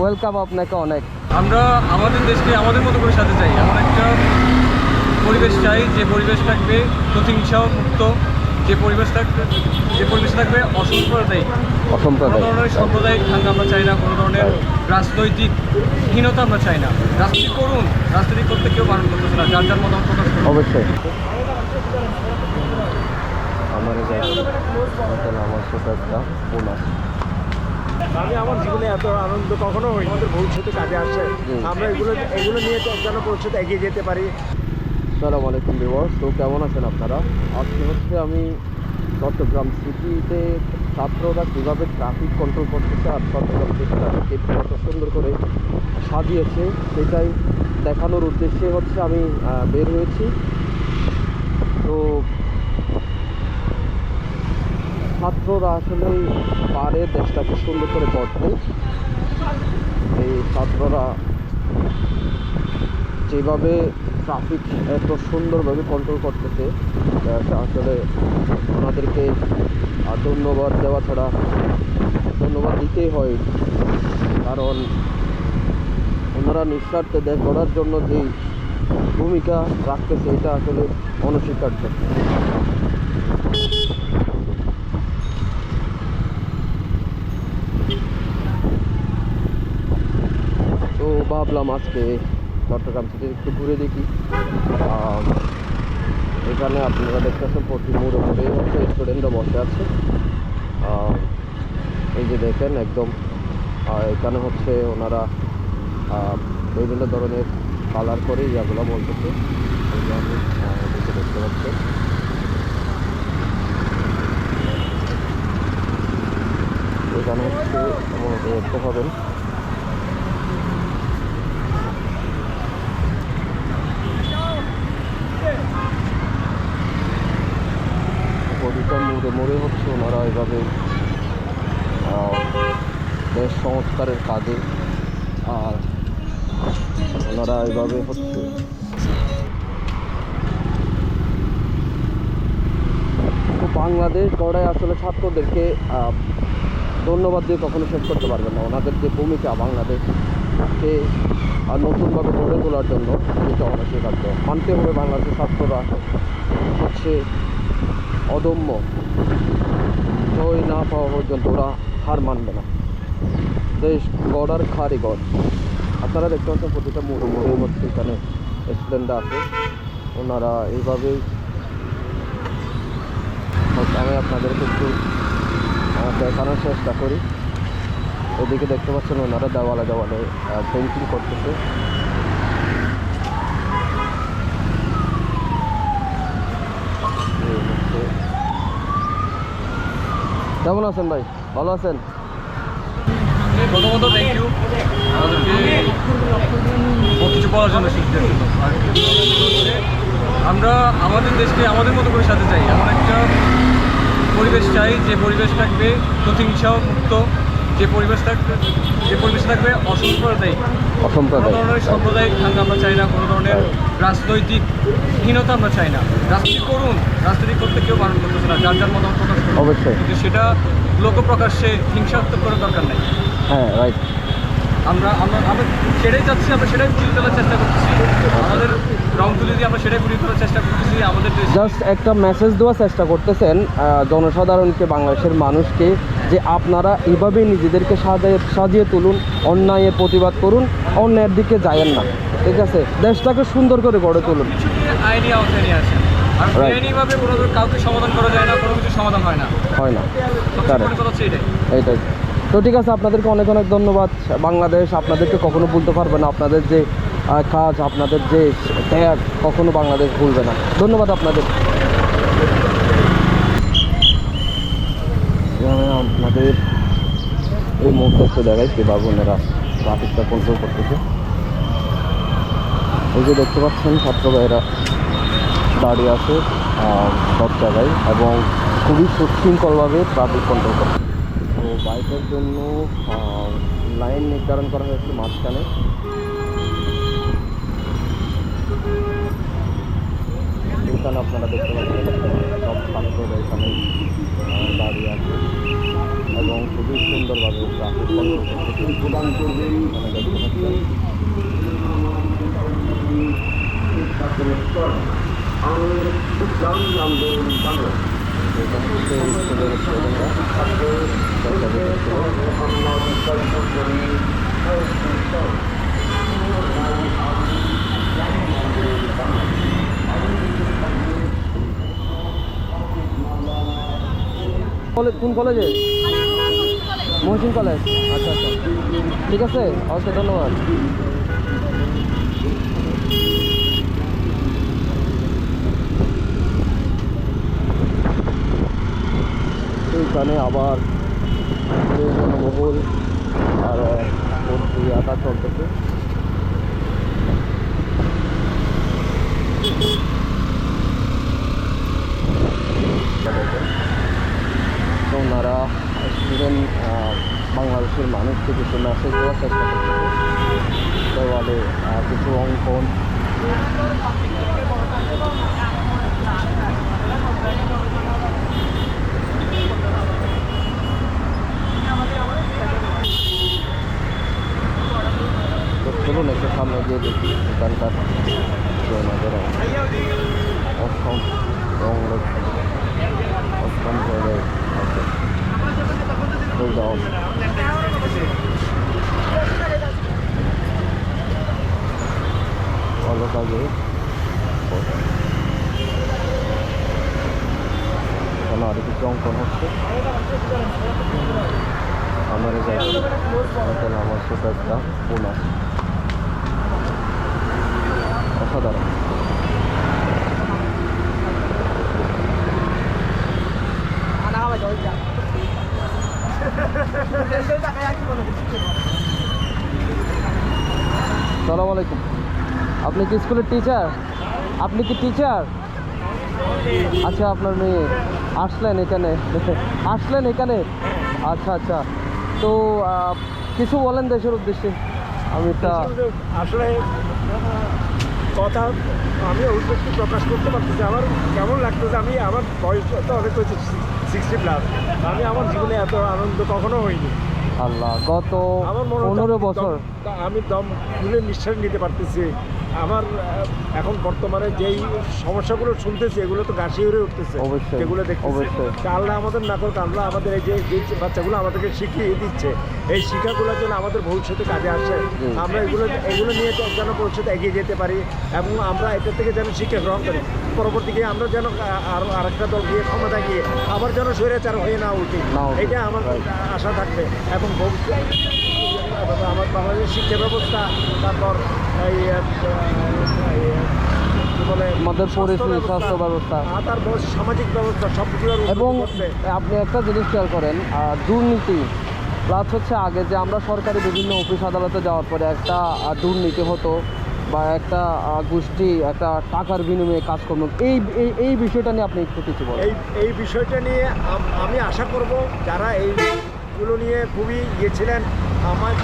Welcome আপনাকে অনেক। আমরা আমাদের দেশকে আমাদের মতো করে সাথে চাই। এমন একটা পরিবেশ চাই যে পরিবেশ থাকবে প্রতিহিংসা মুক্ত যে পরিবেশ থাকবে যে পরিবেশ থাকবে অসাম্প্রদায়িক। কোনো ধরনের সাম্প্রদায়িক দাঙ্গা আমরা চাই না কোনো ধরনের রাজনৈতিক হীনতা আমরা চাই না। রাজনীতি করুন রাজনীতি করতে কেউ বারণ করতেছে না যার যার মতামত প্রকাশ করুন। অবশ্যই। আমার আমার ছোট একটা বোন আছে আমি আমার জীবনে এত আনন্দ কখনো হই আমাদের ভবিষ্যতে কাজে আসে। আমরা এগুলো এগুলো নিয়ে তো যেন ভবিষ্যতে এগিয়ে যেতে পারি। সালাম আলাইকুম ভিউয়ার্স তো কেমন আছেন আপনারা? আজকে হচ্ছে আমি চট্টগ্রাম সিটিতে ছাত্ররা কীভাবে ট্রাফিক কন্ট্রোল করতেছে আর চট্টগ্রাম সিটিটাকে কত সুন্দর করে সাজিয়েছে সেটাই দেখানোর উদ্দেশ্যে হচ্ছে আমি বের হয়েছি। তো ছাত্ররা আসলে পারে দেশটাকে সুন্দর করে গড়তে। এই ছাত্ররা যেভাবে ট্রাফিক এত সুন্দরভাবে কন্ট্রোল করতেছে আসলে ওনাদেরকে ধন্যবাদ দেওয়া ছাড়া ধন্যবাদ দিতেই হয়। কারণ ওনারা নিঃস্বার্থে দেশ গড়ার জন্য যে ভূমিকা রাখতেছে, এটা আসলে অনস্বীকার্য তো ভাবলাম আজকে চট্টগ্রাম সিটি একটু ঘুরে দেখি। এখানে আপনারা দেখতে দেখতেছেন প্রতি মোড়ে মোড়ে হচ্ছে স্টুডেন্টরা বসে আছে। এই যে দেখেন একদম এখানে হচ্ছে ওনারা বিভিন্ন ধরনের কালার করে ইয়াগুলো বলতেছে। আমি দেখতে পাচ্ছি। এখানে হচ্ছে দেখতে পাবেন প্রতিটা মোড়ে মোড়ে হচ্ছে ওনারা এভাবে দেশ সংস্কারের কাজে, আর ওনারা এভাবে হচ্ছে। তো বাংলাদেশ গড়ায় আসলে ছাত্রদেরকে ধন্যবাদ দিয়ে কখনো শেষ করতে পারবেন না। ওনাদের যে ভূমিকা বাংলাদেশকে, আর নতুনভাবে গড়ে তোলার জন্য এটা অনস্বীকার্য মানতে হবে বাংলাদেশের ছাত্ররা হচ্ছে অদম্য। জয় না পাওয়া পর্যন্ত ওরা হার মানবে না। দেশ গড়ার কারিগর। আপনারা দেখতে পাচ্ছেন প্রতিটা মোড়ে মোড়ে হচ্ছে এখানে স্টুডেন্টরা আছে। ওনারা এইভাবেই আমি আপনাদেরকে একটু দেখানোর চেষ্টা করি। এদিকে দেখতে পাচ্ছেন ওনারা দেওয়ালে দেওয়ালে পেন্টিং করতেছে এই হচ্ছে কেমন আছেন ভাই? ভালো আছেন? প্রথমত থ্যাংক ইউ কিছু আমরা আমাদের দেশকে আমাদের মতো করে সাথে চাই। এমন একটা পরিবেশ চাই যে পরিবেশ থাকবে প্রতিহিংসা মুক্ত, যে পরিবেশ থাকবে যে পরিবেশ থাকবে অসাম্প্রদায়িক। কোনো ধরনের সাম্প্রদায়িক দাঙ্গা আমরা চাই না কোনো ধরনের রাজনৈতিক হীনতা আমরা চাই না। রাজনীতি করুন রাজনীতি করতে কেউ বারণ করতেছে না যার যার মতামত প্রকাশ করুন। অবশ্যই। কিন্তু সেটা হিংসাত্মক করার দরকার নাই। হ্যাঁ রাইট আমরা আমরা আমরা সেটাই চাচ্ছি আমরা সেটাই তোলার চেষ্টা করতেছি। আমাদের দিয়ে আমরা সেটাই তোলার চেষ্টা করতেছি আমাদের জাস্ট একটা মেসেজ দেওয়ার চেষ্টা করতেছেন জনসাধারণকে বাংলাদেশের মানুষকে। যে আপনারা এভাবেই নিজেদেরকে সাজিয়ে সাজিয়ে তুলুন অন্যায়ের প্রতিবাদ করুন অন্যায়ের দিকে যায়েন না। ঠিক আছে? দেশটাকে সুন্দর করে গড়ে তুলুন। কিছু আইনি আওতায় নিয়ে আসেন আইনিভাবে কোনো কাউকে সমাধান করা যায় না। কোনো কিছু সমাধান হয় না হয় এইটাই তো ঠিক আছে আপনাদেরকে অনেক অনেক ধন্যবাদ। বাংলাদেশ আপনাদেরকে কখনো ভুলতে পারবে না। আপনাদের যে কাজ আপনাদের যে ত্যাগ কখনো বাংলাদেশ ভুলবে না। ধন্যবাদ আপনাদের। আমি আপনাদের এই মুহূর্তে দেখাই কীভাবে ওনারা ট্রাফিকটা কন্ট্রোল করতেছে। এই যে দেখতে পাচ্ছেন, ছাত্র ভাইয়েরা দাঁড়িয়ে আছে সব জায়গায় এবং খুবই সুশৃঙ্খলভাবে ট্রাফিক কন্ট্রোল করে তো বাইকের জন্য লাইন নির্ধারণ করা হয়েছে মাঝখানে। এখানে আপনারা দেখতে পাচ্ছেন। ছাত্ররা এখানে দাঁড়িয়ে আছে। এবং খুবই সুন্দরভাবে প্রদান করবেন দেখতে পাচ্ছেন এটা হচ্ছে স্কুলের স্টুডেন্টরা কলেজ কোন কলেজে? মহসিন কলেজ। আচ্ছা আচ্ছা। ঠিক আছে, ওকে, ধন্যবাদ। এইখানে আবার আর আঁকা চলতেছে। তো ওনারা স্টুডেন্ট বাংলাদেশের মানুষকে কিছু মেসেজ দেওয়ার চেষ্টা করতেছে। দেওয়ালে কিছু অঙ্কন। তো চলুন একটু সামনে গিয়ে দেখি এখানকার যে ওনাদের অষ্টম রং অষ্টম ধরনের আছে ফুলদাম এখানে আরও কিছু অঙ্কন হচ্ছে? আমার যাই তাহলে আমার ছোট একটা বোনাস অসাধারণ। সালাম আলাইকুম। আপনি কি স্কুলের টিচার আপনি কি টিচার আচ্ছা আপনার মেয়ে আসলেন এখানে। আসলেন এখানে? আচ্ছা আচ্ছা। তো কিছু বলেন দেশের উদ্দেশ্যে। আমি তা আসলে কথা আমি অভিব্যক্তি প্রকাশ করতে পারতেছি আমার কেমন লাগতেছে আমি আমার বয়স তো অনেক হয়েছে সিক্সটি প্লাস আমি আমার জীবনে এত আনন্দ কখনো হয়নি আল্লাহ গত আমার মনে পনেরো বছর। আমি দম খুলে নিঃশ্বাস নিতে পারতেছি। আমার এখন বর্তমানে যেই সমস্যাগুলো শুনতেছি এগুলো তো গাছি উড়ে উঠতেছে। যেগুলো দেখতেছি। আল্লাহ আমাদের না করুক আল্লাহ আমাদের এই যে বাচ্চাগুলো আমাদেরকে শিখিয়ে দিচ্ছে এই শিক্ষাগুলো যেন আমাদের ভবিষ্যতে কাজে আসে আমরা এগুলো এগুলো নিয়ে যেন ভবিষ্যতে এগিয়ে যেতে পারি এবং আমরা এটা থেকে যেন শিক্ষা গ্রহণ করি। পরবর্তীকে আমরা যেন আ- আরও আরেকটা দল গিয়ে ক্ষমতা গিয়ে আবার যেন স্বৈরাচার হয়ে না উঠি। এটা আমার আশা থাকবে এবং ভবিষ্যৎ আমার বাংলাদেশের শিক্ষা ব্যবস্থা তারপর এই আমাদের পরিস্থিতি, স্বাস্থ্য ব্যবস্থা। আর তারপর সামাজিক ব্যবস্থা সব এবং আপনি একটা জিনিস খেয়াল করেন দুর্নীতি প্লাস হচ্ছে আগে যে আমরা সরকারি বিভিন্ন অফিস আদালতে যাওয়ার পরে একটা দুর্নীতি হতো বা একটা গোষ্ঠী একটা টাকার বিনিময়ে কাজকর্ম এই এই এই বিষয়টা নিয়ে আপনি একটু কিছু বলেন এই এই বিষয়টা নিয়ে আমি আশা করব যারা এইগুলো নিয়ে খুবই ইয়ে ছিলেন আমার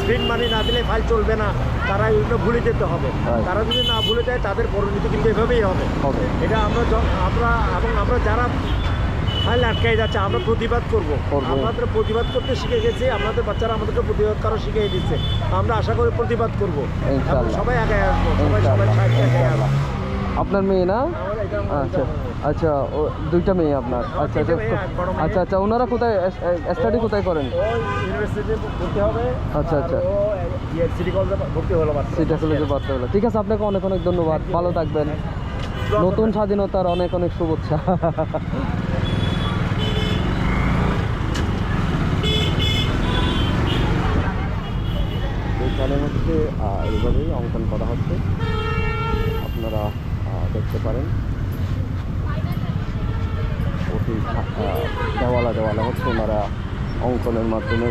স্পিড মানি না দিলে ফাইল চলবে না তারা এগুলো ভুলে যেতে হবে। তারা যদি না ভুলে যায় তাদের পরিণতি কিন্তু এভাবেই হবে। এটা আমরা আমরা এবং আমরা যারা ফাইল আটকাই যাচ্ছে আমরা প্রতিবাদ করব। আমাদের প্রতিবাদ করতে শিখে গেছি আমাদের বাচ্চারা আমাদেরকে প্রতিবাদ করা শিখিয়ে দিচ্ছে। আমরা আশা করি প্রতিবাদ করব। সবাই আগে আসব সবাই সবাই আগে আসব। আপনার মেয়ে না? আচ্ছা। আচ্ছা ও দুইটা মেয়ে আপনার। আচ্ছা আচ্ছা। আচ্ছা আচ্ছা ওনারা কোথায় স্টাডি কোথায় করেন? আচ্ছা, আচ্ছা। সিটি কলেজে ভর্তি হলো ঠিক আছে আপনাকে অনেক অনেক ধন্যবাদ। ভালো থাকবেন। নতুন স্বাধীনতার অনেক অনেক শুভেচ্ছা। এখানে হচ্ছে এইভাবেই অঙ্কন করা হচ্ছে। আপনারা দেখতে পারেন। আহ, দেওয়ালা দেওয়ালা হচ্ছে ওনারা অঙ্কনের মাধ্যমে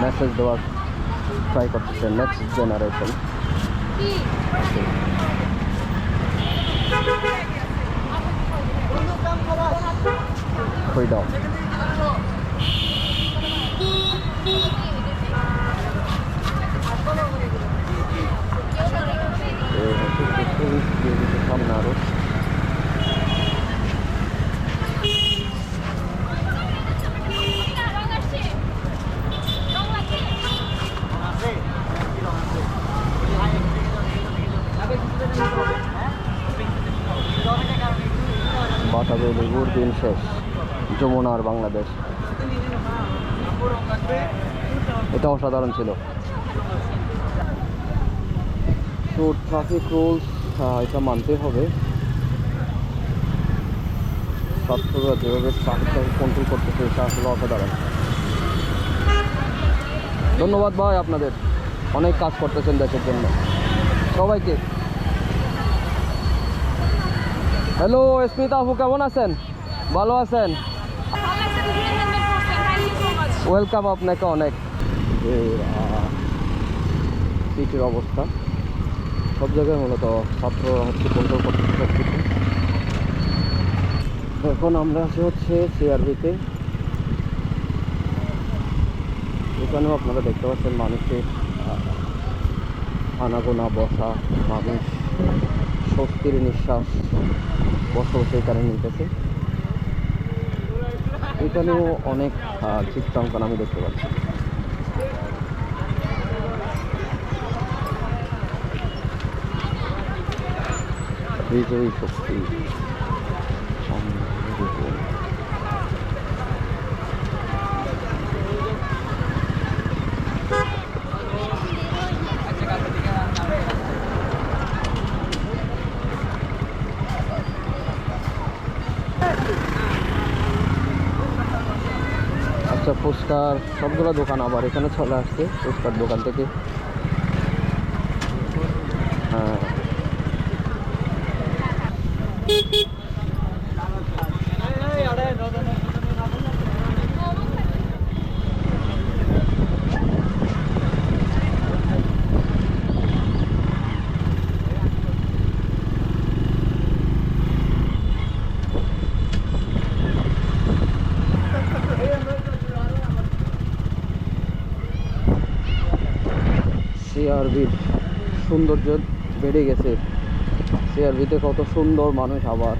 মেসেজ দেওয়ার ট্রাই করতেছে নেক্সট জেনারেশন সামনে আরও দিন শেষ যমুনার বাংলাদেশ। এটা অসাধারণ ছিল। তো ট্রাফিক রুলস এটা মানতে হবে। ছাত্ররা যেভাবে ট্রাফিকটাকে কন্ট্রোল করতেছে, এটা আসলে অসাধারণ। ধন্যবাদ ভাই আপনাদের। অনেক কাজ করতেছেন দেশের জন্য। সবাইকে। হ্যালো স্মিতা আপু, কেমন আছেন? ভালো আছেন? ওয়েলকাম আপনাকে অনেক। সিটির অবস্থা। সব জায়গায় মূলত ছাত্ররা হচ্ছে কন্ট্রোল করতেছে সব কিছু এখন আমরা আছি হচ্ছে সিআরবিতে এখানেও আপনারা দেখতে পাচ্ছেন মানুষের আনাগোনা, বসা, মানুষ, স্বস্তির নিঃশ্বাস বসে বসে এখানে নিতেছে। এখানেও অনেক আহ, চিত্রাঙ্কন আমি দেখতে পাচ্ছি বিজয়ী শক্তি সমৃদ্ধ। আচ্ছা ফুচকার সবগুলো দোকান আবার এখানে চলে আসছে ফুচকার দোকান থেকে হ্যাঁ সিআরবির সৌন্দর্য বেড়ে গেছে। সিআরবিতে কত সুন্দর মানুষ আবার।